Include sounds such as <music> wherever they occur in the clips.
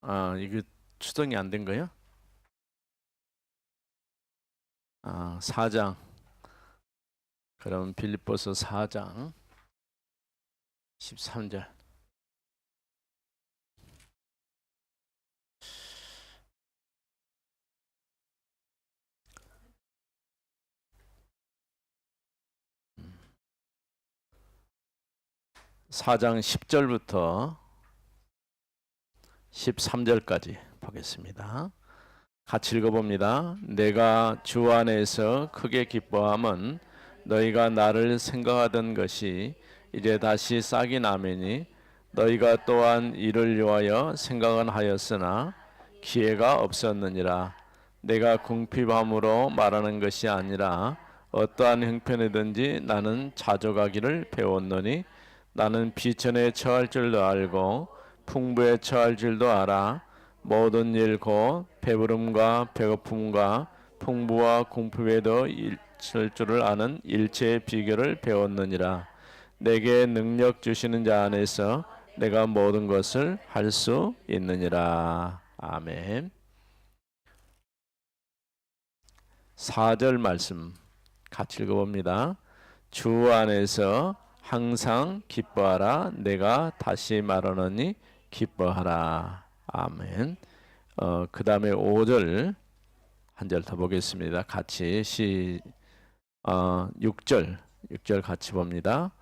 아, 이거 추정이 안 된 거예요? 아, 4장. 그럼 빌립보서 4장 13절. 사장 10절부터 13절까지 보겠습니다. 같이 읽어봅니다. 내가 주 안에서 크게 기뻐함은 너희가 나를 생각하던 것이 이제 다시 싹이 나매니 너희가 또한 이를 위하여 생각은 하였으나 기회가 없었느니라. 내가 궁핍함으로 말하는 것이 아니라 어떠한 형편이든지 나는 자족하기를 배웠노니 나는 비천에 처할 줄도 알고 풍부에 처할 줄도 알아. 모든 일 곧 배부름과 배고픔과 풍부와 궁핍에도 있을 줄을 아는 일체의 비결을 배웠느니라. 내게 능력 주시는 자 안에서 내가 모든 것을 할 수 있느니라. 아멘. 4절 말씀 같이 읽어봅니다. 주 안에서 항상 기뻐하라. 내가 다시 말하노니 기뻐하라. 아멘. 어, 그 다음에 5절 한 절 더 보겠습니다. 같이 시 어, 6절. 6절 같이 봅니다.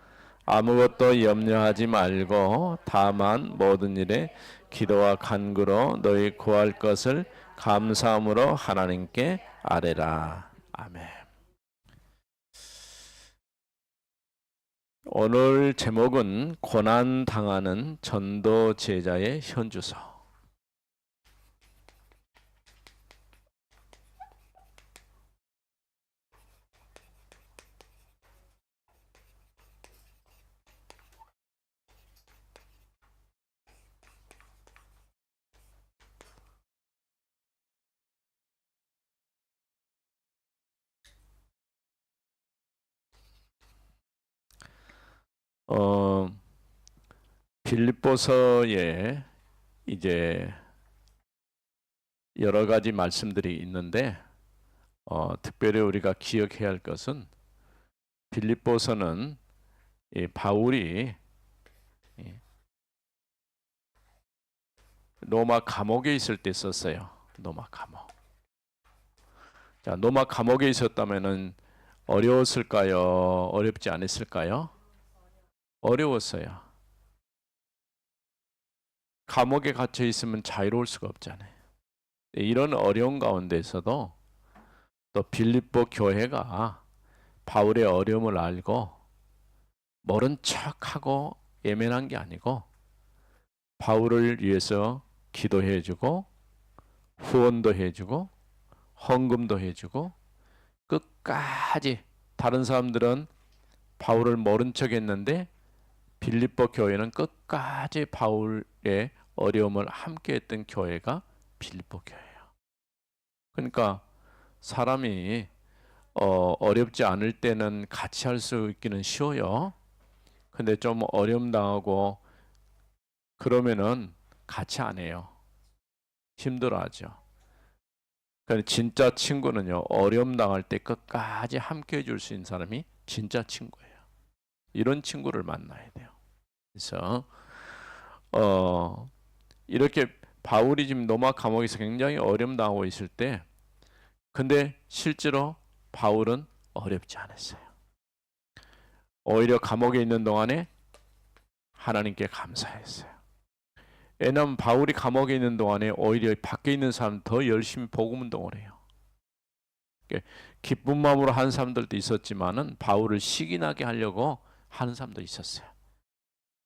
아무것도 염려하지 말고 다만 모든 일에 기도와 간구로 너희 구할 것을 감사함으로 하나님께 아뢰라. 아멘 오늘 제목은 고난 당하는 전도 제자의 현주소. 어 빌립보서에 이제 여러 가지 말씀들이 있는데 어, 특별히 우리가 기억해야 할 것은 빌립보서는 이 바울이 이 로마 감옥에 있을 때 썼어요. 로마 감옥. 자, 로마 감옥에 있었다면은 어려웠을까요? 어렵지 않았을까요? 어려웠어요. 감옥에 갇혀 있으면 자유로울 수가 없잖아요. 이런 어려운 가운데서도 또 빌립보 교회가 바울의 어려움을 알고 모른 척하고 예민한 게 아니고 바울을 위해서 기도해 주고 후원도 해 주고 헌금도 해 주고 끝까지 다른 사람들은 바울을 모른 척 했는데 빌립보 교회는 끝까지 바울의 어려움을 함께 했던 교회가 빌립보 교회예요. 그러니까 사람이 어, 어렵지 않을 때는 같이 할 수 있기는 쉬워요. 근데 좀 어려움 당하고 그러면은 같이 안 해요. 힘들어하죠. 그러니까 진짜 친구는요 어려움 당할 때 끝까지 함께 해 줄 수 있는 사람이 진짜 친구예요. 이런 친구를 만나야 돼요. 그래서 어 이렇게 바울이 지금 로마 감옥에서 굉장히 어려움 당하고 있을 때 근데 실제로 바울은 어렵지 않았어요. 오히려 감옥에 있는 동안에 하나님께 감사했어요. 왜냐하면 바울이 감옥에 있는 동안에 오히려 밖에 있는 사람 더 열심히 복음 운동을 해요. 기쁜 마음으로 한 사람들도 있었지만은 바울을 시기나게 하려고 하는 사람도 있었어요.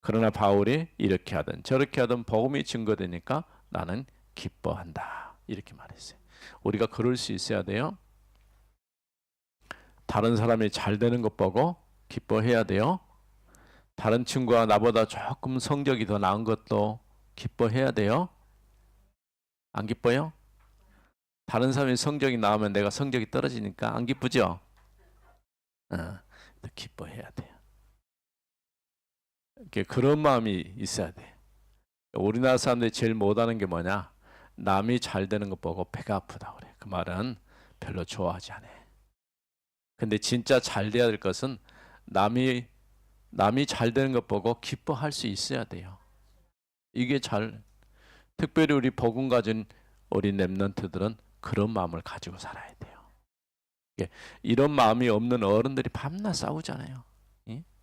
그러나 바울이 이렇게 하든 저렇게 하든 복음이 증거되니까 나는 기뻐한다. 이렇게 말했어요. 우리가 그럴 수 있어야 돼요. 다른 사람이 잘 되는 것 보고 기뻐해야 돼요. 다른 친구가 나보다 조금 성적이 더 나은 것도 기뻐해야 돼요. 안 기뻐요? 다른 사람이 성적이 나오면 내가 성적이 떨어지니까 안 기쁘죠? 어, 기뻐해야 돼요. 이렇게 그런 마음이 있어야 돼. 우리나라 사람들이 제일 못하는 게 뭐냐? 남이 잘 되는 거 보고 배가 아프다 그래. 그 말은 별로 좋아하지 않아. 근데 진짜 잘 돼야 될 것은 남이 남이 잘 되는 것 보고 기뻐할 수 있어야 돼요. 이게 잘 특별히 우리 복음 가진 우리 렘넌트들은 그런 마음을 가지고 살아야 돼요. 예, 이런 마음이 없는 어른들이 밤낮 싸우잖아요.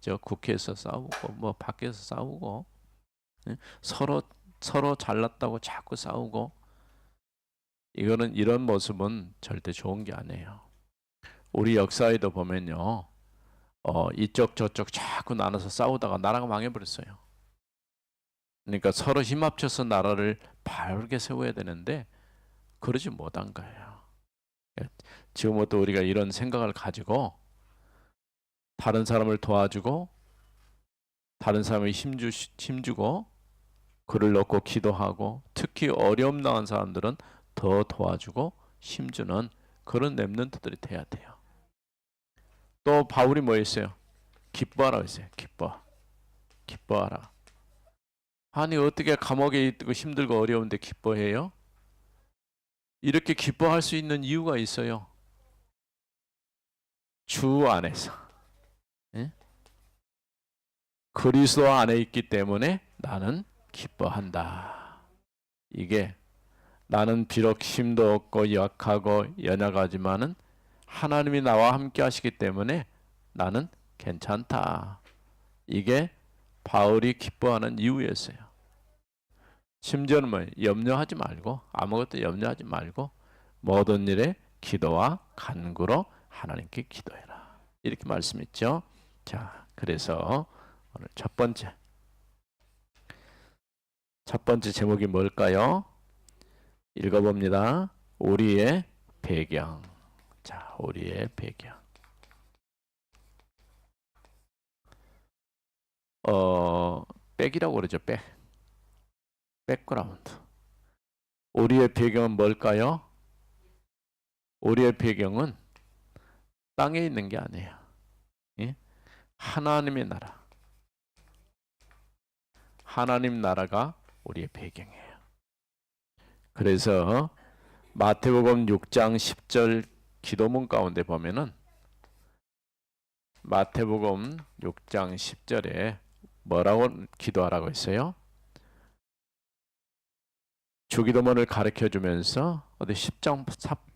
예? 저 국회에서 싸우고 뭐 밖에서 싸우고 예? 서로 서로 잘났다고 자꾸 싸우고 이거는 이런 모습은 절대 좋은 게 아니에요. 우리 역사에도 보면요. 어, 이쪽 저쪽 자꾸 나눠서 싸우다가 나라가 망해버렸어요. 그러니까 서로 힘 합쳐서 나라를 바르게 세워야 되는데 그러지 못한 거예요. 지금부터 우리가 이런 생각을 가지고 다른 사람을 도와주고 다른 사람에 힘주 힘주고 글을 넣고 기도하고 특히 어려움 당한 사람들은 더 도와주고 힘주는 그런 렘넌트들이 돼야 돼요. 또 바울이 뭐 했어요? 기뻐하라 했어요. 기뻐. 기뻐하라. 아니 어떻게 감옥에 있고 힘들고 어려운데 기뻐해요? 이렇게 기뻐할 수 있는 이유가 있어요. 주 안에서. 예? 그리스도 안에 있기 때문에 나는 기뻐한다. 이게 나는 비록 힘도 없고 약하고 연약하지만은 하나님이 나와 함께 하시기 때문에 나는 괜찮다. 이게 바울이 기뻐하는 이유였어요. 심지어는 뭐 염려하지 말고 아무것도 염려하지 말고 모든 일에 기도와 간구로 하나님께 기도해라. 이렇게 말씀했죠. 자, 그래서 오늘 첫 번째 첫 번째 제목이 뭘까요? 읽어봅니다. 우리의 배경. 자, 우리의 배경. 어, 백이라고 그러죠. 백. 백그라운드. 우리의 배경은 뭘까요? 우리의 배경은 땅에 있는 게 아니에요. 예? 하나님의 나라. 하나님 나라가 우리의 배경이에요. 그래서 마태복음 6장 10절 기도문 가운데 보면은 마태복음 6장 10절에 뭐라고 기도하라고 했어요? 주기도문을 가르쳐 주면서 어디 10장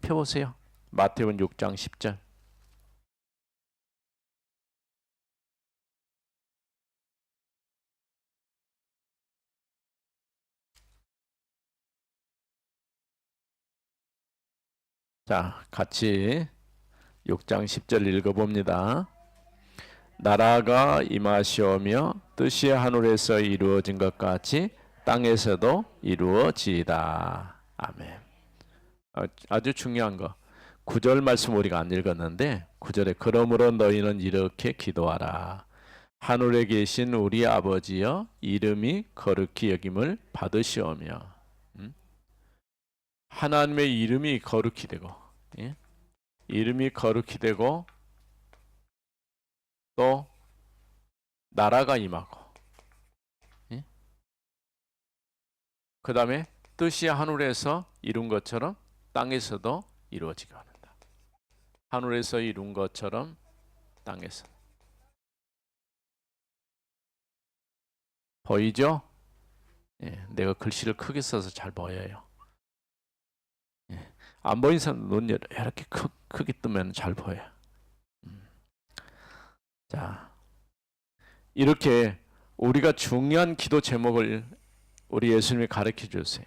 펴보세요. 마태복음 6장 10절. 자, 같이 6장 10절 읽어봅니다. 나라가 임하시오며 뜻이 하늘에서 이루어진 것 같이 땅에서도 이루어지이다. 아멘. 어, 아주 중요한 거. 9절 말씀 우리가 안 읽었는데 9절에 그러므로 너희는 이렇게 기도하라. 하늘에 계신 우리 아버지여 이름이 거룩히 여김을 받으시오며 하나님의 이름이 거룩히 되고 예? 이름이 거룩히 되고 또 나라가 임하고 예? 그 다음에 뜻이 하늘에서 이룬 것처럼 땅에서도 이루어지게 합니다. 하늘에서 이룬 것처럼 땅에서 보이죠? 예, 내가 글씨를 크게 써서 잘 보여요. 안 보이는 사람 눈 이렇게 크, 크게 뜨면 잘 보여. 음. 자, 이렇게 우리가 중요한 기도 제목을 우리 예수님이 가르쳐 주세요.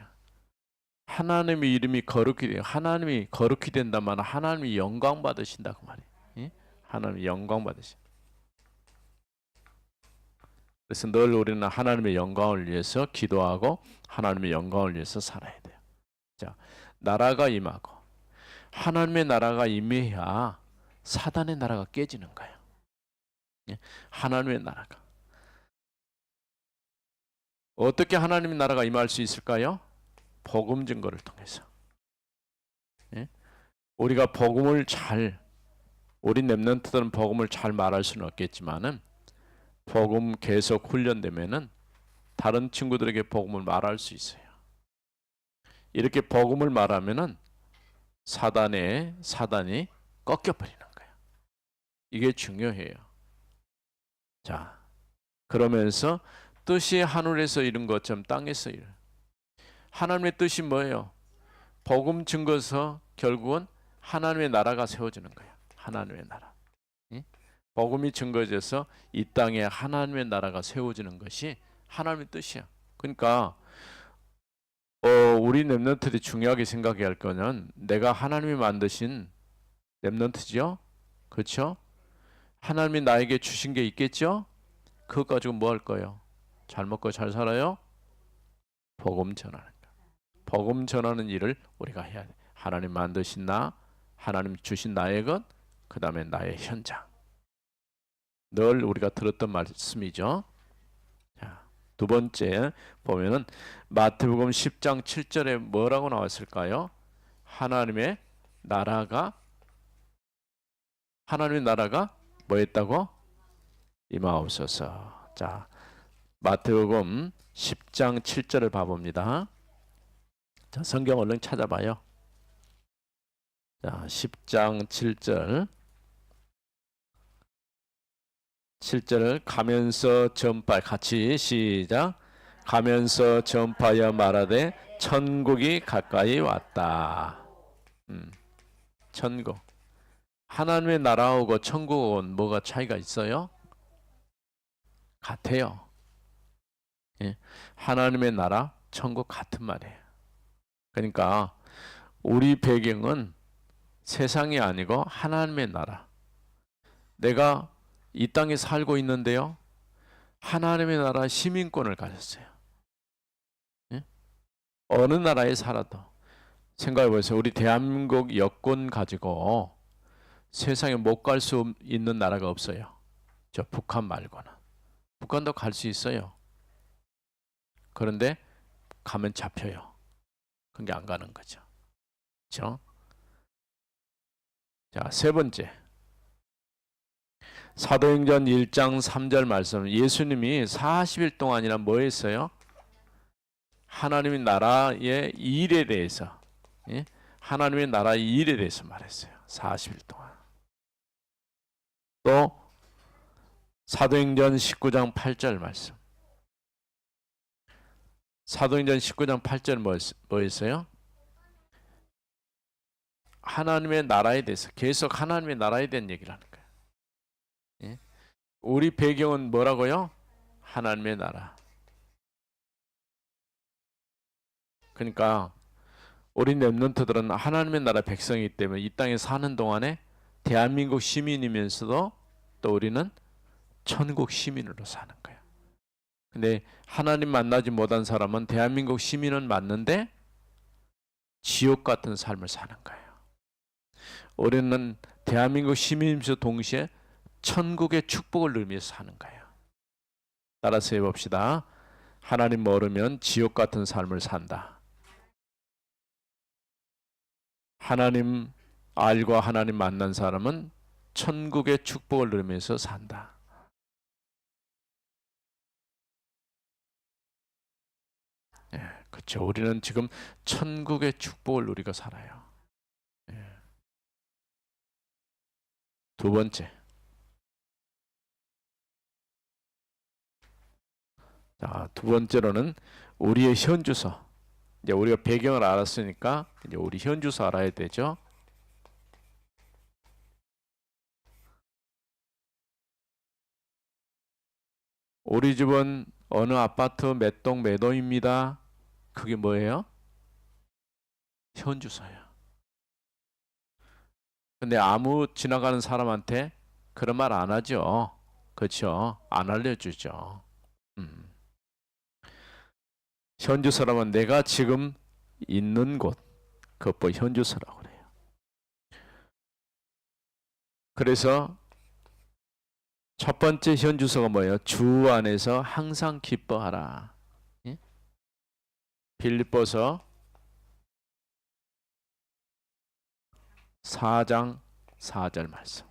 하나님의 이름이 거룩히 돼요. 하나님이 거룩히 된다면 하나님이 영광 받으신다고 말이에요. 예? 하나님이 영광 받으신. 그래서 늘 우리는 하나님의 영광을 위해서 기도하고 하나님의 영광을 위해서 살아야 돼요. 자, 나라가 임하고 하나님의 나라가 임해야 사단의 나라가 깨지는 거예요. 예? 하나님의 나라가 어떻게 하나님의 나라가 임할 수 있을까요? 복음 증거를 통해서. 예? 우리가 복음을 잘 우리 렘넌트들은 복음을 잘 말할 수는 없겠지만은 복음 계속 훈련되면은 다른 친구들에게 복음을 말할 수 있어요. 이렇게 복음을 말하면은 사단의 사단이 꺾여 버리는 거예요. 이게 중요해요. 자, 그러면서 뜻이 하늘에서 이룬 것처럼 땅에서 이룬. 하나님의 뜻이 뭐예요? 복음 증거서 결국은 하나님의 나라가 세워지는 거예요. 하나님의 나라. 응? 복음이 증거져서 이 땅에 하나님의 나라가 세워지는 것이 하나님의 뜻이야. 그러니까 어, 우리 렘넌트들이 중요하게 생각해야 할 거는 내가 하나님이 만드신 렘넌트죠. 그렇죠? 하나님이 나에게 주신 게 있겠죠? 그거 가지고 뭐 할 거예요? 잘 먹고 잘 살아요? 복음 전하는 거. 복음 전하는 일을 우리가 해야 돼. 하나님 만드신 나, 하나님 주신 나의 것, 그 다음에 나의 현장. 늘 우리가 들었던 말씀이죠. 자, 두 번째 보면은 마태복음 10장 7절에 뭐라고 나왔을까요? 하나님의 나라가 하나님의 나라가 뭐였다고? 임하옵소서. 자, 마태복음 10장 7절을 봐봅니다. 자, 성경 얼른 찾아봐요. 자, 10장 7절. 7절을 가면서 전파 같이 시작. 가면서 전파하여 말하되 천국이 가까이 왔다. 음, 천국. 하나님의 나라하고 천국은 뭐가 차이가 있어요? 같아요. 예. 하나님의 나라, 천국 같은 말이에요. 그러니까 우리 배경은 세상이 아니고 하나님의 나라. 내가 이 땅에 살고 있는데요. 하나님의 나라 시민권을 가졌어요. 예? 어느 나라에 살아도 생각해 보세요. 우리 대한민국 여권 가지고 세상에 못 갈 수 있는 나라가 없어요. 저 북한 말고는. 북한도 갈 수 있어요. 그런데 가면 잡혀요. 그게 안 가는 거죠. 그렇죠? 자, 세 번째. 사도행전 1장 3절 말씀. 예수님이 40일 동안이나 뭐 했어요? 하나님의 나라의 일에 대해서 예? 하나님의 나라의 일에 대해서 말했어요. 40일 동안. 또 사도행전 19장 8절 말씀. 사도행전 19장 8절 뭐, 뭐였어요? 하나님의 나라에 대해서 계속 하나님의 나라에 대한 얘기를 하는 거예요. 예? 우리 배경은 뭐라고요? 하나님의 나라. 그러니까 우리 렘넌트들은 하나님의 나라 백성이기 때문에 이 땅에 사는 동안에 대한민국 시민이면서도 또 우리는 천국 시민으로 사는 거예요. 근데 하나님 만나지 못한 사람은 대한민국 시민은 맞는데 지옥 같은 삶을 사는 거예요. 우리는 대한민국 시민이면서 동시에 천국의 축복을 누리면서 사는 거예요. 따라서 해봅시다. 하나님 모르면 지옥 같은 삶을 산다. 하나님 알고 하나님 만난 사람은 천국의 축복을 누리면서 산다. 예, 그렇죠. 우리는 지금 천국의 축복을 누리고 살아요. 예. 두 번째. 자, 두 번째로는 우리의 현주소. 이제 우리가 배경을 알았으니까 이제 우리 현주소 알아야 되죠. 우리 집은 어느 아파트 몇 동몇 호입니다. 그게 뭐예요? 현주소예요. 근데 아무 지나가는 사람한테 그런 말 안 하죠. 그렇죠? 안 알려주죠. 음. 현주소라면 내가 지금 있는 곳, 그것 현주소라고 그래요. 그래서 첫 번째 현주소가 뭐예요? 주 안에서 항상 기뻐하라. 예? 빌립보서 4장 4절 말씀.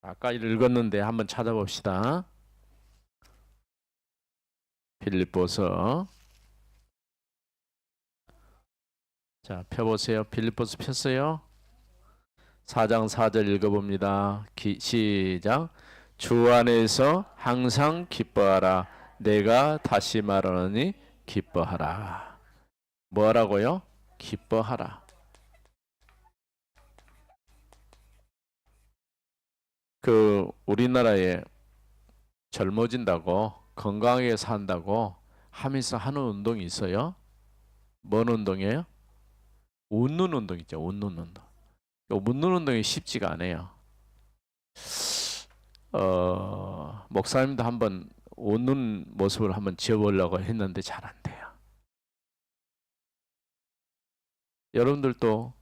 아까 읽었는데 한번 찾아봅시다. 빌립보서 자 펴보세요. 빌립보서 폈어요. 4장 4절 읽어봅니다. 기, 시작 주 안에서 항상 기뻐하라. 내가 다시 말하노니 기뻐하라. 뭐라고요? 기뻐하라. 그 우리나라에 젊어진다고 건강하게 산다고 하면서 하는 운동이 있어요. 뭔 운동이에요? 웃는 운동 있죠. 웃는 운동. 요 웃는 운동이 쉽지가 않아요. 어, 목사님도 한번 웃는 모습을 한번 지어보려고 했는데 잘 안 돼요. 여러분들도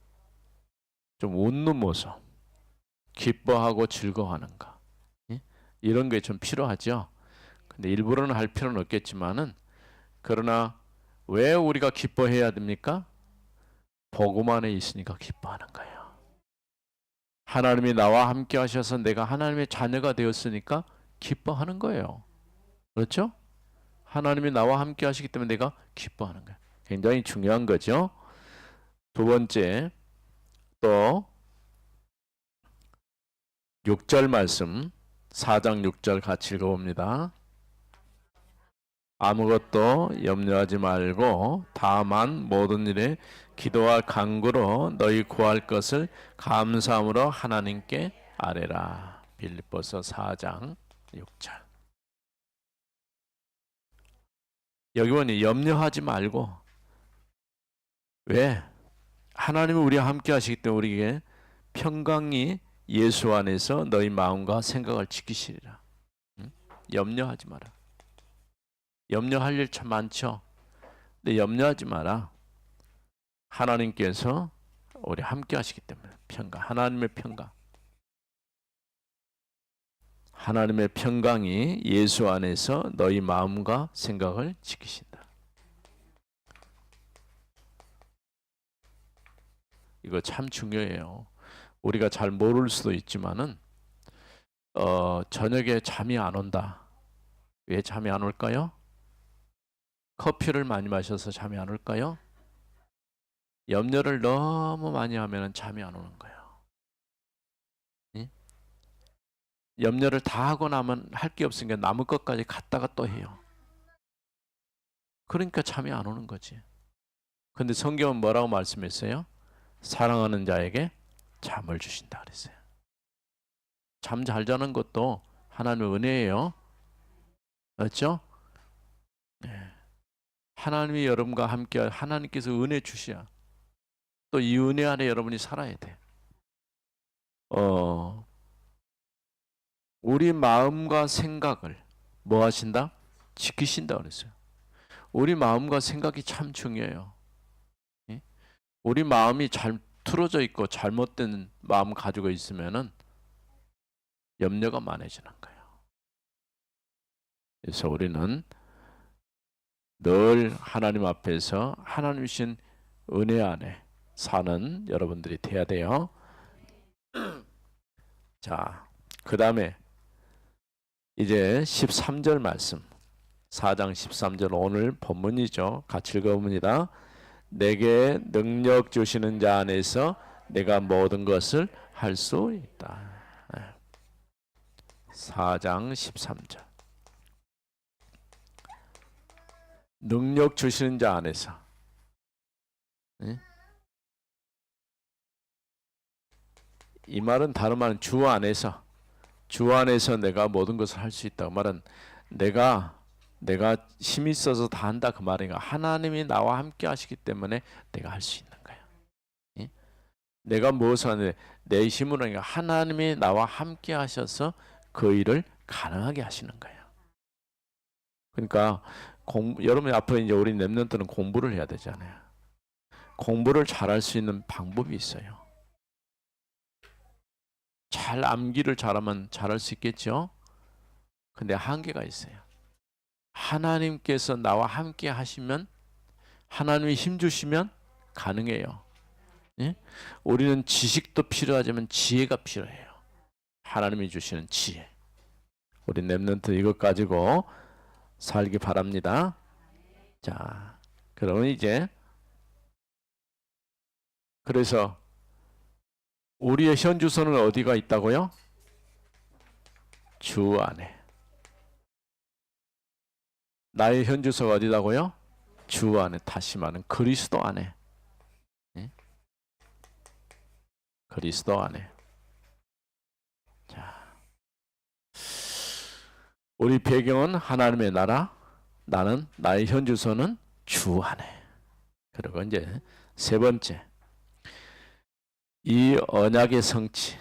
좀 웃는 모습, 기뻐하고 즐거워하는 거, 예? 이런 게 좀 필요하죠. 근데 일부러는 할 필요는 없겠지만은 그러나 왜 우리가 기뻐해야 됩니까? 복음 안에 있으니까 기뻐하는 거예요. 하나님이 나와 함께 하셔서 내가 하나님의 자녀가 되었으니까 기뻐하는 거예요. 그렇죠? 하나님이 나와 함께 하시기 때문에 내가 기뻐하는 거예요. 굉장히 중요한 거죠. 두 번째 또 6절 말씀 4장 6절 같이 읽어봅니다. 아무것도 염려하지 말고 다만 모든 일에 기도와 간구로 너희 구할 것을 감사함으로 하나님께 아뢰라. 빌립보서 4장 6절. 여기 보니 염려하지 말고 왜 하나님은 우리와 함께 하시기 때문에 우리에게 평강이 예수 안에서 너희 마음과 생각을 지키시리라. 응? 염려하지 마라. 염려할 일 참 많죠. 근데 염려하지 마라. 하나님께서 우리 함께 하시기 때문에 평강, 하나님의 평강. 하나님의 평강이 예수 안에서 너희 마음과 생각을 지키신다. 이거 참 중요해요. 우리가 잘 모를 수도 있지만은 어, 저녁에 잠이 안 온다. 왜 잠이 안 올까요? 커피를 많이 마셔서 잠이 안 올까요? 염려를 너무 많이 하면 잠이 안 오는 거예요. 예? 염려를 다 하고 나면 할 게 없으니까 남은 것까지 갖다가 또 해요. 그러니까 잠이 안 오는 거지. 근데 성경은 뭐라고 말씀했어요? 사랑하는 자에게 잠을 주신다 그랬어요. 잠 잘 자는 것도 하나님의 은혜예요. 맞죠? 네. 하나님이 여러분과 함께 하나님께서 은혜 주시야. 또 이 은혜 안에 여러분이 살아야 돼. 어, 우리 마음과 생각을 뭐 하신다? 지키신다 그랬어요. 우리 마음과 생각이 참 중요해요. 예? 우리 마음이 잘 틀어져 있고 잘못된 마음 가지고 있으면은 염려가 많아지는 거예요. 그래서 우리는 늘 하나님 앞에서 하나님 신 은혜 안에 사는 여러분들이 돼야 돼요. <clears throat> 자, 그 다음에 이제 13절 말씀 4장 13절 오늘 본문이죠. 같이 읽어봅니다. 내게 능력 주시는 자 안에서 내가 모든 것을 할 수 있다. 4장 13절 능력 주시는 자 안에서 네? 이 말은 다른 말은 주 안에서 주 안에서 내가 모든 것을 할 수 있다. 그 말은 내가 내가 힘이 있어서 다 한다 그 말인가? 하나님이 나와 함께 하시기 때문에 내가 할 수 있는 거야. 예? 내가 무엇을 하는데 내 힘으로 아니라 하나님이 나와 함께 하셔서 그 일을 가능하게 하시는 거예요. 그러니까 공, 여러분 앞으로 이제 우리 랩런트는 공부를 해야 되잖아요. 공부를 잘할 수 있는 방법이 있어요. 잘 암기를 잘하면 잘할 수 있겠죠. 근데 한계가 있어요. 하나님께서 나와 함께 하시면 하나님이 힘 주시면 가능해요. 예? 우리는 지식도 필요하지만 지혜가 필요해요. 하나님이 주시는 지혜. 우리 랩런트 이것 가지고 살기 바랍니다. 자, 그러면 이제 그래서 우리의 현 주소는 어디가 있다고요? 주 안에. 나의 현 주소가 어디다고요? 주 안에 다시 말하는 그리스도 안에. 예? 그리스도 안에. 우리 배경은 하나님의 나라, 나는 나의 현 주소는 주 안에. 그리고 이제 세 번째, 이 언약의 성취.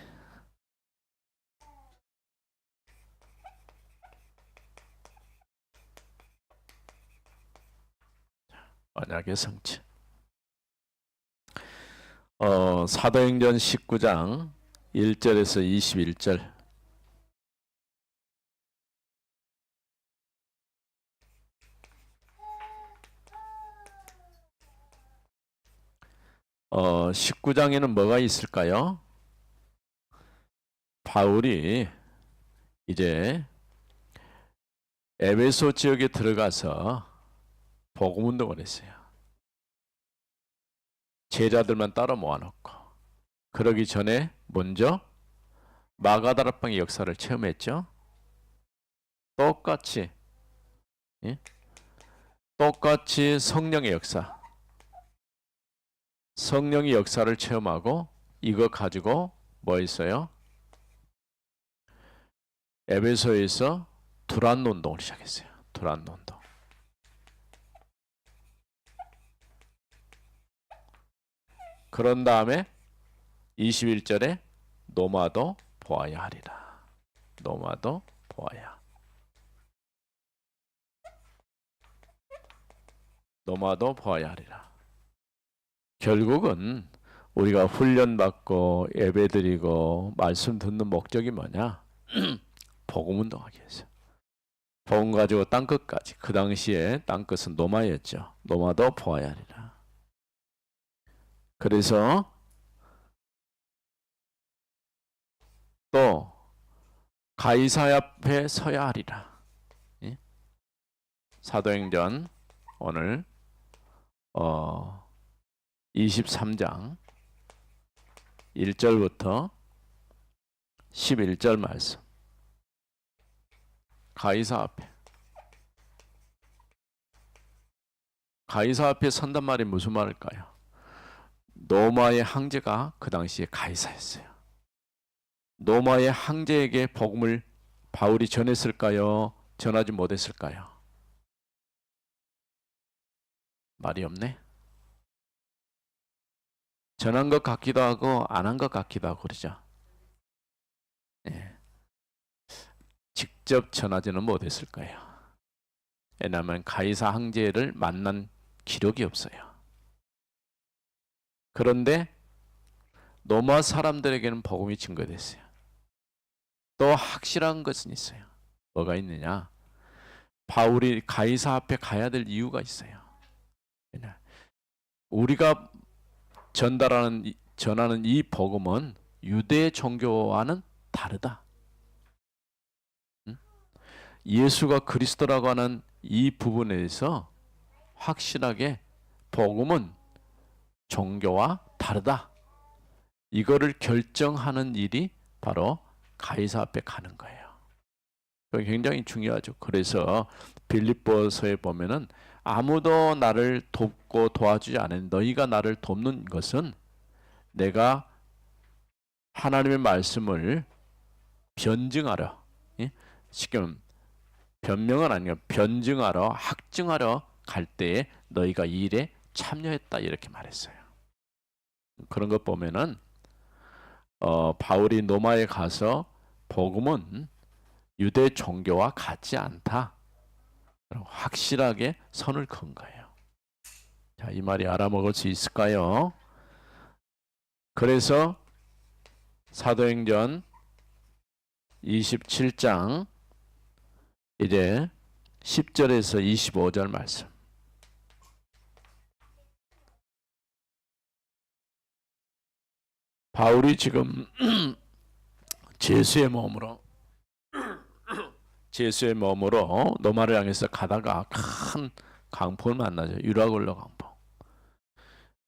언약의 성취. 어, 사도행전 19장 1절에서 21절. 어, 19장에는 뭐가 있을까요? 바울이 이제 에베소 지역에 들어가서 복음 운동을 했어요. 제자들만 따라 모아놓고 그러기 전에 먼저 마가다라방의 역사를 체험했죠. 똑같이 예? 똑같이 성령의 역사 성령의 역사를 체험하고 이거 가지고 뭐 있어요? 에베소에서 두란 운동을 시작했어요. 두란 운동. 그런 다음에 21절에 노마도 보아야 하리라. 노마도 보아야. 노마도 보아야 하리라. 결국은 우리가 훈련받고 예배드리고 말씀 듣는 목적이 뭐냐? <clears throat> 복음 운동하기 위해서. 복음 가지고 땅끝까지. 그 당시에 땅끝은 노마였죠. 노마도 보아야 하리라. 그래서 또 가이사 앞에 서야 하리라. 예? 사도행전 오늘 어 23장 1절부터 11절 말씀. 가이사 앞에 가이사 앞에 선단 말이 무슨 말일까요? 노마의 황제가 그 당시에 가이사였어요. 노마의 황제에게 복음을 바울이 전했을까요? 전하지 못했을까요? 말이 없네. 전한 것 같기도 하고 안 한 것 같기도 하고 그러죠. 예. 직접 전하지는 못했을 거예요. 왜냐하면 가이사 황제를 만난 기록이 없어요. 그런데 노마 사람들에게는 복음이 증거됐어요. 또 확실한 것은 있어요. 뭐가 있느냐? 바울이 가이사 앞에 가야 될 이유가 있어요. 우리가 전달하는 전하는 이 복음은 유대 종교와는 다르다. 예수가 그리스도라고 하는 이 부분에서 확실하게 복음은 종교와 다르다. 이거를 결정하는 일이 바로 가이사 앞에 가는 거예요. 굉장히 중요하죠. 그래서 빌립보서에 보면은 아무도 나를 돕고 도와주지 않은 너희가 나를 돕는 것은 내가 하나님의 말씀을 변증하러 예? 지금 변명은 아니고 변증하러 확증하러 갈 때에 너희가 이 일에 참여했다 이렇게 말했어요. 그런 것 보면은 어, 바울이 노마에 가서 복음은 유대 종교와 같지 않다. 확실하게 선을 건 거예요. 자, 이 말이 알아먹을 수 있을까요? 그래서 사도행전 27장 이제 10절에서 25절 말씀. 바울이 지금 <clears throat> 제수의 몸으로 제수의 몸으로 노마를 향해서 가다가 큰 강풍을 만나죠. 유라굴로 강풍.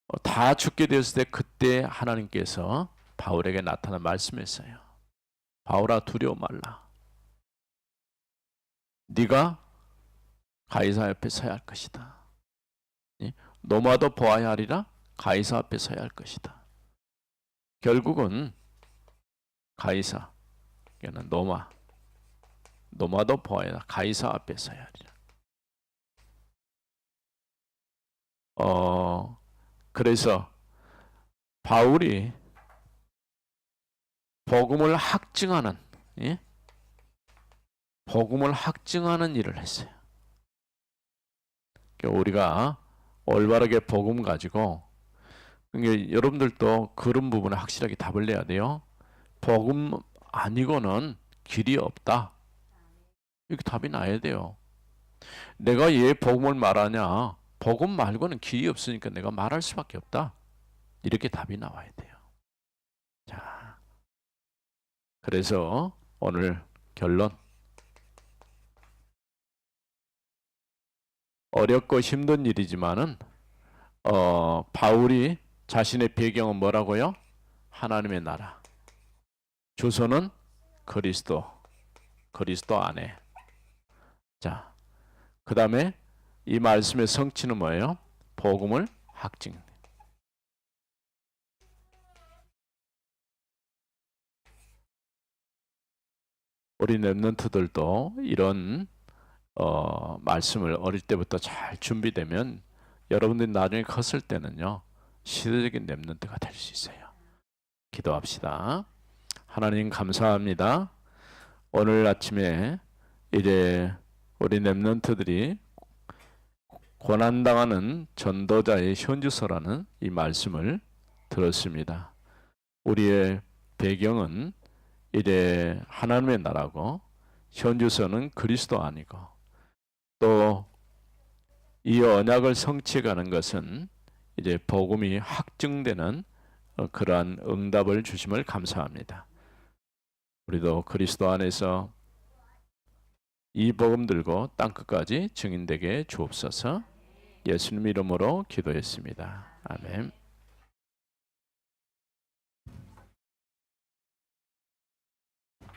어, 다 죽게 되었을 때 그때 하나님께서 바울에게 나타나 말씀했어요. 바울아 두려워 말라. 네가 가이사 옆에 서야 할 것이다. 예? 노마도 보아야 하리라 가이사 앞에 서야 할 것이다. 결국은 가이사, 그는 노마, 노마도 보아야 가이사 앞에 서야 하리라. 어 그래서 바울이 복음을 확증하는 예? 복음을 확증하는 일을 했어요. 그러니까 우리가 올바르게 복음 가지고 그러니까 여러분들도 그런 부분에 확실하게 답을 내야 돼요. 복음 아니고는 길이 없다. 이렇게 답이 나야 돼요. 내가 왜 복음을 말하냐? 복음 말고는 길이 없으니까 내가 말할 수밖에 없다. 이렇게 답이 나와야 돼요. 자, 그래서 오늘 결론. 어렵고 힘든 일이지만은 어, 바울이 자신의 배경은 뭐라고요? 하나님의 나라. 주소는 그리스도. 그리스도 안에. 자, 그 다음에 이 말씀의 성취는 뭐예요? 복음을 확증. 우리 랩런트들도 이런 어, 말씀을 어릴 때부터 잘 준비되면 여러분들이 나중에 컸을 때는요 시대적인 랩런트가 될 수 있어요. 기도합시다. 하나님 감사합니다. 오늘 아침에 이제 우리 랩런트들이 고난당하는 전도자의 현주소라는 이 말씀을 들었습니다. 우리의 배경은 이제 하나님의 나라고 현주소는 그리스도 아니고 또 이 언약을 성취해가는 것은 이제 복음이 확증되는 어, 그러한 응답을 주심을 감사합니다. 우리도 그리스도 안에서 이 복음 들고 땅 끝까지 증인되게 주옵소서. 예수님 이름으로 기도했습니다. 아멘.